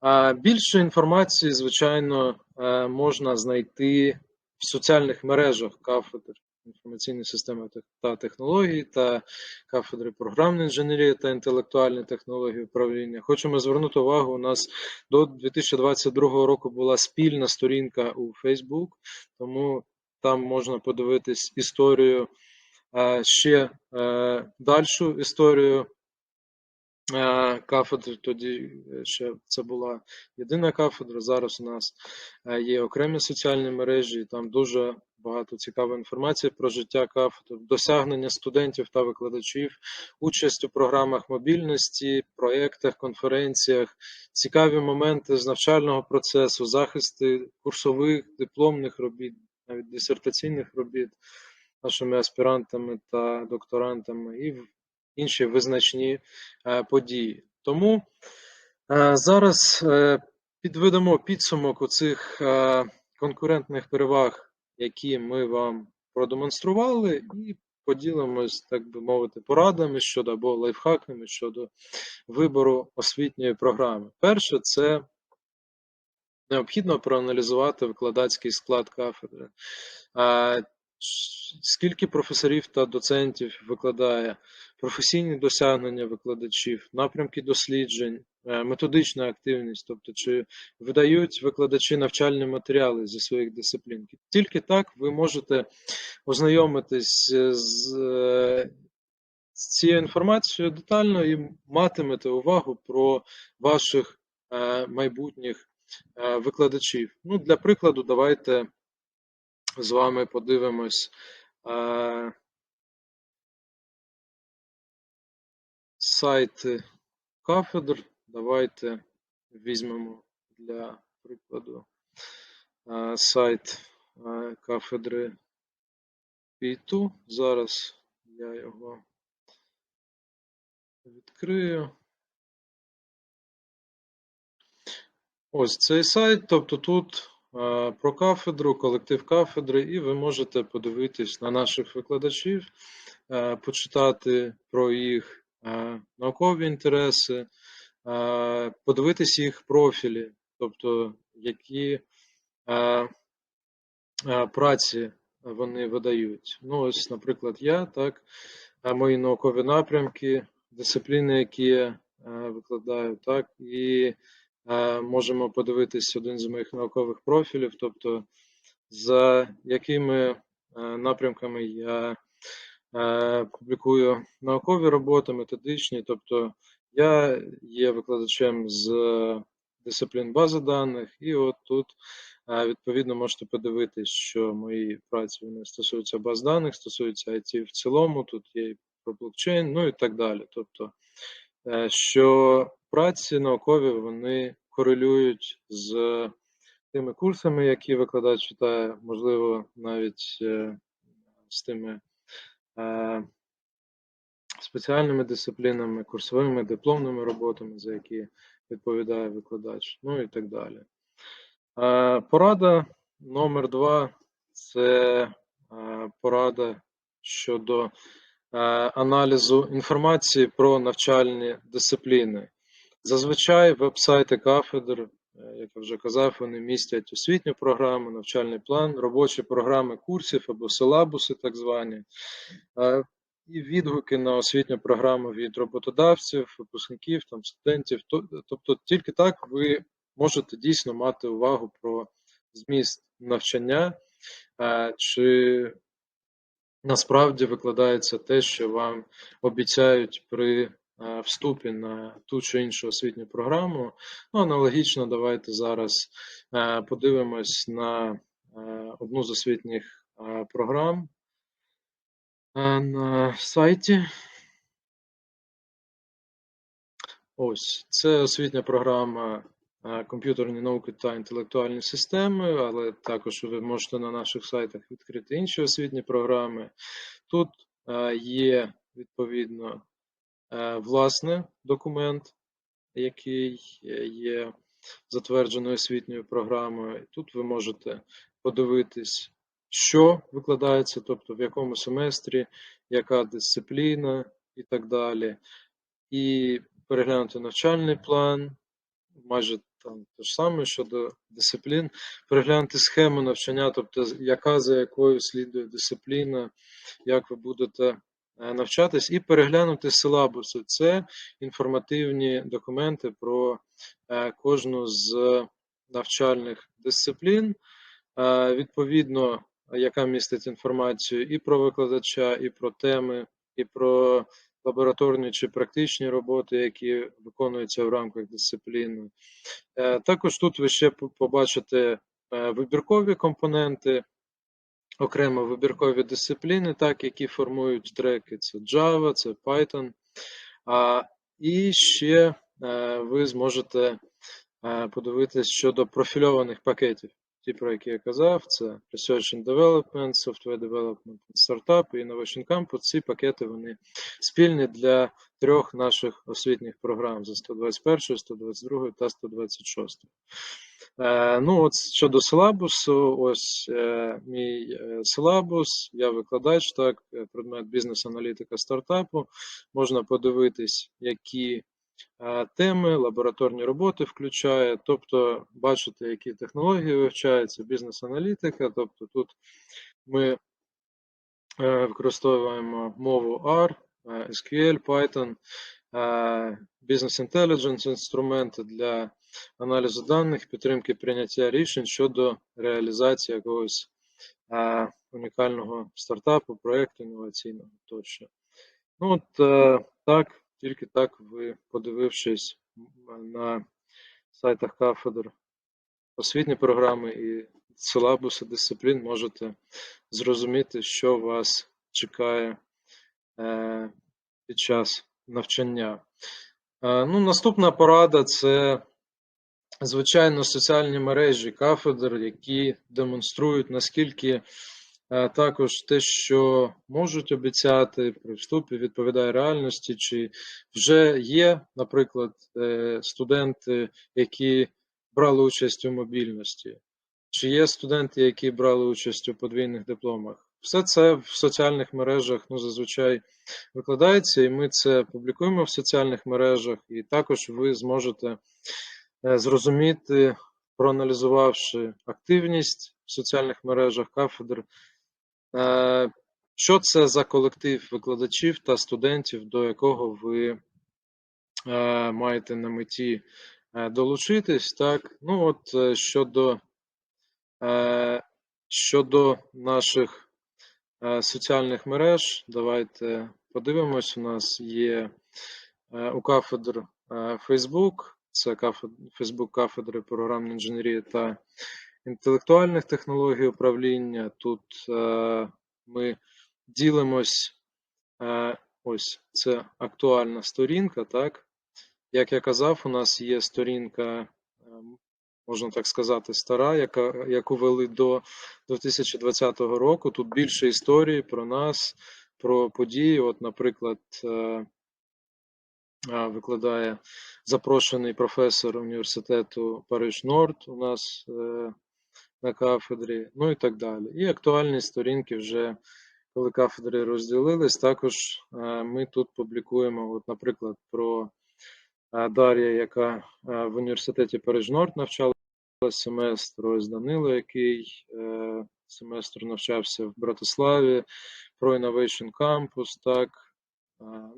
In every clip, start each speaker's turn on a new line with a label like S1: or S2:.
S1: А Більше інформації, звичайно, е, можна знайти в соціальних мережах кафедр інформаційної системи та технологій та кафедри програмної інженерії та інтелектуальної технології управління. Хочемо звернути увагу, у нас до 2022 року була спільна сторінка у Facebook, тому там можна подивитись історію, е, ще е, дальшу історію е, кафедр. Тоді ще це була єдина кафедра. Зараз у нас е, є окремі соціальні мережі, і там дуже багато цікавої інформації про життя кафедр, досягнення студентів та викладачів, участь у програмах мобільності, проєктах, конференціях, цікаві моменти з навчального процесу, захисти курсових, дипломних робіт, навіть дисертаційних робіт нашими аспірантами та докторантами і інші визначні е, події. Тому е, зараз е, підведемо підсумок оцих е, конкурентних переваг, які ми вам продемонстрували, і поділимось, так би мовити, порадами щодо або лайфхаками щодо вибору освітньої програми. Перше, це необхідно проаналізувати викладацький склад кафедри. Скільки професорів та доцентів викладає, професійні досягнення викладачів, напрямки досліджень, е, методична активність, тобто чи видають викладачі навчальні матеріали зі своїх дисциплін. Тільки так ви можете ознайомитись з, е, з цією інформацією детально і матимете увагу про ваших е, майбутніх викладачів. Ну, для прикладу, давайте з вами подивимось е, сайти кафедр. Давайте візьмемо для прикладу е, сайт е, кафедри ПІТУ. Зараз я його відкрию. Ось цей сайт, тобто тут про кафедру, колектив кафедри, і ви можете подивитись на наших викладачів, е, почитати про їх е, наукові інтереси, е, подивитись їх профілі, тобто які праці вони видають. Ну, ось, наприклад, я, так, мої наукові напрямки, дисципліни, які я викладаю, так, і можемо подивитись один з моїх наукових профілів, тобто за якими е, напрямками я е, публікую наукові роботи, методичні, тобто я є викладачем з дисциплін бази даних, і от тут е, відповідно можете подивитись, що мої праці вони стосуються баз даних, стосуються IT в цілому, тут є і про блокчейн, ну і так далі. Тобто, що праці наукові вони корелюють з тими курсами, які викладач читає, можливо, навіть е, з тими е, спеціальними дисциплінами, курсовими дипломними роботами, за які відповідає викладач, ну і так далі. Е, Порада номер два це е, порада щодо е, аналізу інформації про навчальні дисципліни. Зазвичай веб-сайти кафедр, е, як я вже казав, вони містять освітню програму, навчальний план, робочі програми курсів або силабуси, так звані, е, і відгуки на освітню програму від роботодавців, випускників, там, студентів. Тобто тільки так ви можете дійсно мати увагу про зміст навчання, е, чи насправді викладається те, що вам обіцяють при е, вступі на ту чи іншу освітню програму. Ну, аналогічно, давайте зараз е, подивимось на е, одну з освітніх програм на сайті. Ось це освітня програма комп'ютерні науки та інтелектуальні системи, але також ви можете на наших сайтах відкрити інші освітні програми. Тут е, є відповідно е, власне документ, який е, є затвердженою освітньою програмою. Тут ви можете подивитись, що викладається, тобто в якому семестрі, яка дисципліна і так далі. І переглянути навчальний план, майже там те ж саме щодо дисциплін, переглянути схему навчання, тобто яка за якою слідує дисципліна, як ви будете е, навчатись, і переглянути силабуси. Це інформативні документи про е, кожну з навчальних дисциплін. Е, Відповідно, яка містить інформацію і про викладача, і про теми, і про лабораторні чи практичні роботи, які виконуються в рамках дисципліни. Е, Також тут ви ще побачите е, вибіркові компоненти, окремо вибіркові дисципліни, так, які формують треки. Це Java, це Python. І ще е, ви зможете подивитись щодо профільованих пакетів. Ті, про які я казав, це Research and Development, Software Development, Startup і Innovation Campus. Ці пакети вони спільні для трьох наших освітніх програм за 121, 122 та 126. Е, ну, от щодо силабусу, ось е, мій е, силабус, я викладач, так, е, предмет бізнес-аналітика стартапу. Можна подивитись, які теми, лабораторні роботи включає, тобто бачити, які технології вивчаються, бізнес-аналітика. Тобто тут ми е, використовуємо мову R, е, SQL, Python, Intelligence інструменти для аналізу даних, підтримки прийняття рішень щодо реалізації якогось е, унікального стартапу, проєкту інноваційного тощо. Ну, от так, тільки так ви, подивившись на сайтах кафедр освітні програми і силабуси дисциплін, можете зрозуміти, що вас чекає е, під час навчання. Е, ну, наступна порада це, звичайно, соціальні мережі кафедр, які демонструють, наскільки також те, що можуть обіцяти при вступі, відповідає реальності, чи вже є, наприклад, е, студенти, які брали участь у мобільності, чи є студенти, які брали участь у подвійних дипломах. Все це в соціальних мережах ну, зазвичай викладається, і ми це публікуємо в соціальних мережах, і також ви зможете е, зрозуміти, проаналізувавши активність в соціальних мережах кафедр, що це за колектив викладачів та студентів, до якого ви е, маєте на меті е, долучитись. Так, ну от е, щодо, е, щодо наших е, соціальних мереж, давайте подивимось. У нас є е, у кафедр е, Facebook, це Facebook кафедри програмної інженерії та інтелектуальних технологій управління. Тут е, ми ділимось, е, ось це актуальна сторінка, так? Як я казав, у нас є сторінка, е, можна так сказати, стара, яка, яку вели до 2020 року. Тут більше історії про нас, про події. От, наприклад, е, викладає запрошений професор університету Париж Норд у нас е, на кафедрі, ну і так далі. І актуальні сторінки вже, коли кафедри розділились, також е, ми тут публікуємо, от, наприклад, про е, Дар'я, яка е, в університеті Париж Норд навчалася семестр, ось Данило, який семестр навчався в Братиславі, про Innovation Campus, так,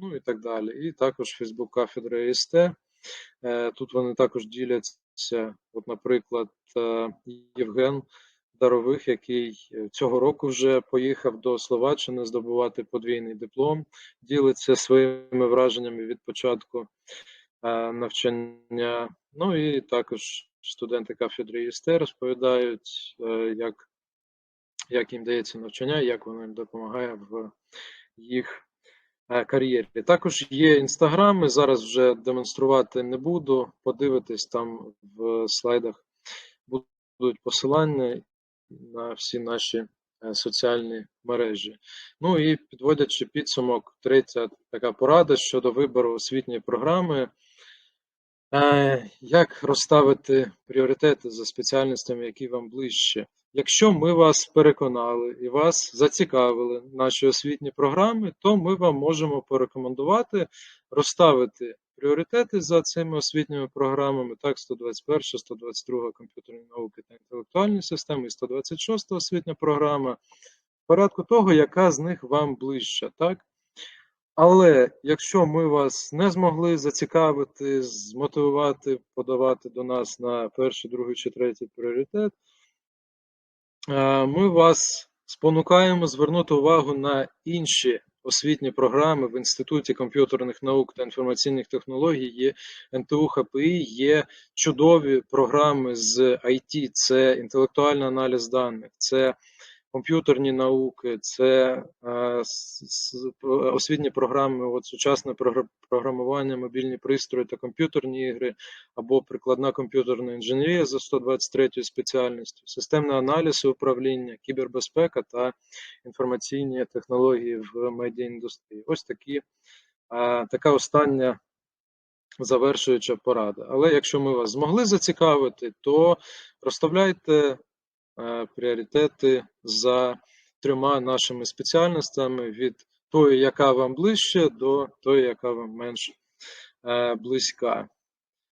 S1: ну і так далі. І також Facebook кафедри ЕСТ. Е, Тут вони також діляться, от, наприклад, е, Євген Дарових, який е, цього року вже поїхав до Словаччини здобувати подвійний диплом, ділиться своїми враженнями від початку е, навчання. Ну і також студенти кафедри ІСТ розповідають, як, як їм дається навчання, як воно їм допомагає в їх кар'єрі. Також є інстаграми, зараз вже демонструвати не буду. Подивитись там в слайдах будуть посилання на всі наші е, соціальні мережі. Ну і підводячи підсумок, третя така порада щодо вибору освітньої програми. Е, Як розставити пріоритети за спеціальностями, які вам ближче? Якщо ми вас переконали і вас зацікавили наші освітні програми, то ми вам можемо порекомендувати розставити пріоритети за цими освітніми програмами. Так, 121, 122 комп'ютерні науки та інтелектуальні системи, і 126 освітня програма. В порядку того, яка з них вам ближча, так? Але якщо ми вас не змогли зацікавити, змотивувати, подавати до нас на перший, другий чи третій пріоритет, ми вас спонукаємо звернути увагу на інші освітні програми в Інституті комп'ютерних наук та інформаційних технологій, є НТУ ХПІ, є чудові програми з IT, це інтелектуальний аналіз даних, це комп'ютерні науки, це е, освітні програми, от сучасне програ- програмування, мобільні пристрої та комп'ютерні ігри, або прикладна комп'ютерна інженерія за 123 спеціальністю, системний аналіз і управління, кібербезпека та інформаційні технології в медіаіндустрії. Ось такі, е, така остання завершуюча порада. Але якщо ми вас змогли зацікавити, то розставляйте пріоритети за трьома нашими спеціальностями від тої, яка вам ближче, до тої, яка вам менш е, близька.